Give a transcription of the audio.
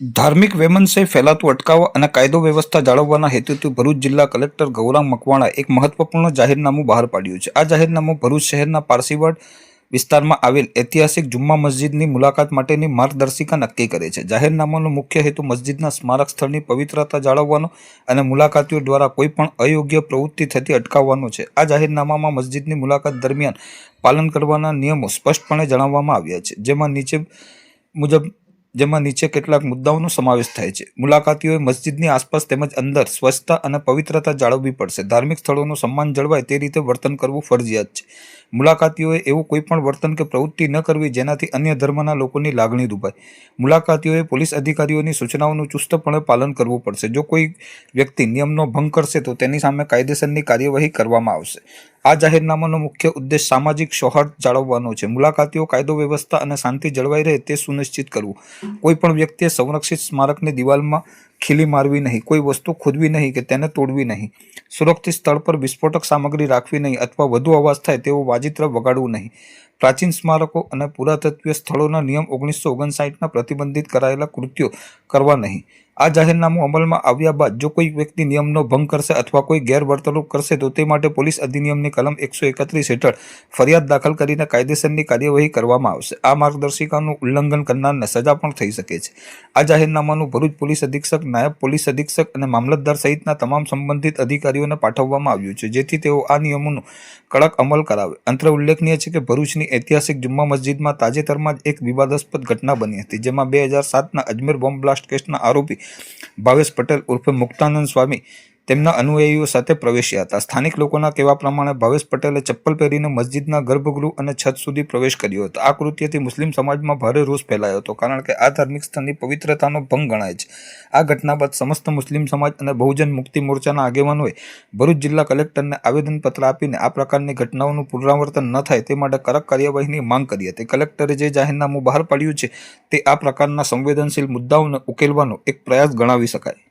ધાર્મિક વેમનસે ફેલાતું અટકાવવા અને કાયદો વ્યવસ્થા જાળવવાના હેતુથી ભરૂચ જિલ્લા કલેક્ટર ગૌરામ મકવાણા એક મહત્વપૂર્ણ જાહેરનામું બહાર પાડ્યું છે. આ જાહેરનામું ભરૂચ શહેરના પારસીવાડ વિસ્તારમાં આવેલ ઐતિહાસિક જુમ્મા મસ્જિદની મુલાકાત માટેની માર્ગદર્શિકા નક્કી કરે છે. જાહેરનામાનો મુખ્ય હેતુ મસ્જિદના સ્મારક સ્થળની પવિત્રતા જાળવવાનો અને મુલાકાતીઓ દ્વારા કોઈપણ અયોગ્ય પ્રવૃત્તિ થતી અટકાવવાનો છે. આ જાહેરનામામાં મસ્જિદની મુલાકાત દરમિયાન પાલન કરવાના નિયમો સ્પષ્ટપણે જણાવવામાં આવ્યા છે. જેમાં નીચે મુજબ જેમાં નીચે કેટલાક મુદ્દાઓનો સમાવેશ થાય છે. મુલાકાતીઓએ મસ્જિદની આસપાસ તેમજ અંદર સ્વચ્છતા અને પવિત્રતા જાળવવી પડશે. ધાર્મિક સ્થળોનું સન્માન જળવાય તે રીતે વર્તન કરવું ફરજિયાત છે. મુલાકાતીઓએ એવું કોઈ પણ વર્તન કે પ્રવૃત્તિ ન કરવી જેનાથી અન્ય ધર્મના લોકોની લાગણી દુભાય. મુલાકાતીઓએ પોલીસ અધિકારીઓની સૂચનાઓનું ચુસ્તપણે પાલન કરવું પડશે. જો કોઈ વ્યક્તિ નિયમનો ભંગ કરશે તો તેની સામે કાયદેસરની કાર્યવાહી કરવામાં આવશે. આ જાહેરનામાનો મુખ્ય ઉદ્દેશ સામાજિક સૌહાર્દ જાળવવાનો છે. મુલાકાતીઓ કાયદો, વ્યવસ્થા અને શાંતિ જળવાઈ રહે તે સુનિશ્ચિત કરવું. કોઈ પણ વ્યક્તિએ સંરક્ષિત સ્મારકની દિવાલમાં ખીલી મારવી નહીં, કોઈ વસ્તુ ખોદવી નહીં કે તેને તોડવી નહીં, સુરક્ષિત સ્થળ પર વિસ્ફોટક સામગ્રી રાખવી નહીં અથવા વધુ અવાજ થાય તેવું વાજિત્ર વગાડવું નહીં. પ્રાચીન સ્મારકો અને પુરાતત્વીય સ્થળોના નિયમ ઓગણીસો ઓગણસાઠના પ્રતિબંધિત કરાયેલા કૃત્યો કરવા નહીં. આ જાહેરનામું અમલમાં આવ્યા બાદ જો કોઈ વ્યક્તિ નિયમનો ભંગ કરશે અથવા કોઈ ગેરવર્તણૂક કરશે, તો તે માટે પોલીસ અધિનિયમની કલમ એકસો એકત્રીસ હેઠળ ફરિયાદ દાખલ કરીને કાયદેસરની કાર્યવાહી કરવામાં આવશે. આ માર્ગદર્શિકાનું ઉલ્લંઘન કરનારને સજા પણ થઈ શકે છે. આ જાહેરનામાનું ભરૂચ પોલીસ અધિક્ષક, નાયબ પોલીસ અધિક્ષક અને મામલતદાર સહિતના તમામ સંબંધિત અધિકારીઓને પાઠવવામાં આવ્યું છે, જેથી તેઓ આ નિયમોનો કડક અમલ કરાવે. અંતર ઉલ્લેખનીય છે કે ભરૂચની ઐતિહાસિક જુમ્મા મસ્જિદમાં તાજેતરમાં જ એક વિવાદાસ્પદ ઘટના બની હતી, જેમાં બે હજાર સાતના અજમેર બોમ્બ બ્લાસ્ટ કેસના આરોપી ભાવેશ પટેલ ઉર્ફે મુક્તાનંદ સ્વામી તેમના અનુયાયીઓ સાથે પ્રવેશ્યા હતા. સ્થાનિક લોકોના કહેવા પ્રમાણે ભાવેશ પટેલે ચપ્પલ પહેરીને મસ્જિદના ગર્ભગૃહ અને છત સુધી પ્રવેશ કર્યો હતો. આ કૃત્યથી મુસ્લિમ સમાજમાં ભારે રોષ ફેલાયો હતો કારણ કે આ ધાર્મિક સ્થળની પવિત્રતાનો ભંગ ગણાય છે. આ ઘટના બાદ સમસ્ત મુસ્લિમ સમાજ અને બહુજન મુક્તિ મોરચાના આગેવાનોએ ભરૂચ જિલ્લા કલેક્ટરને આવેદનપત્ર આપીને આ પ્રકારની ઘટનાઓનું પુનરાવર્તન ન થાય તે માટે કડક કાર્યવાહીની માંગ કરી હતી. કલેક્ટરે જે જાહેરનામું બહાર પાડ્યું છે તે આ પ્રકારના સંવેદનશીલ મુદ્દાઓને ઉકેલવાનો એક પ્રયાસ ગણાવી શકાય.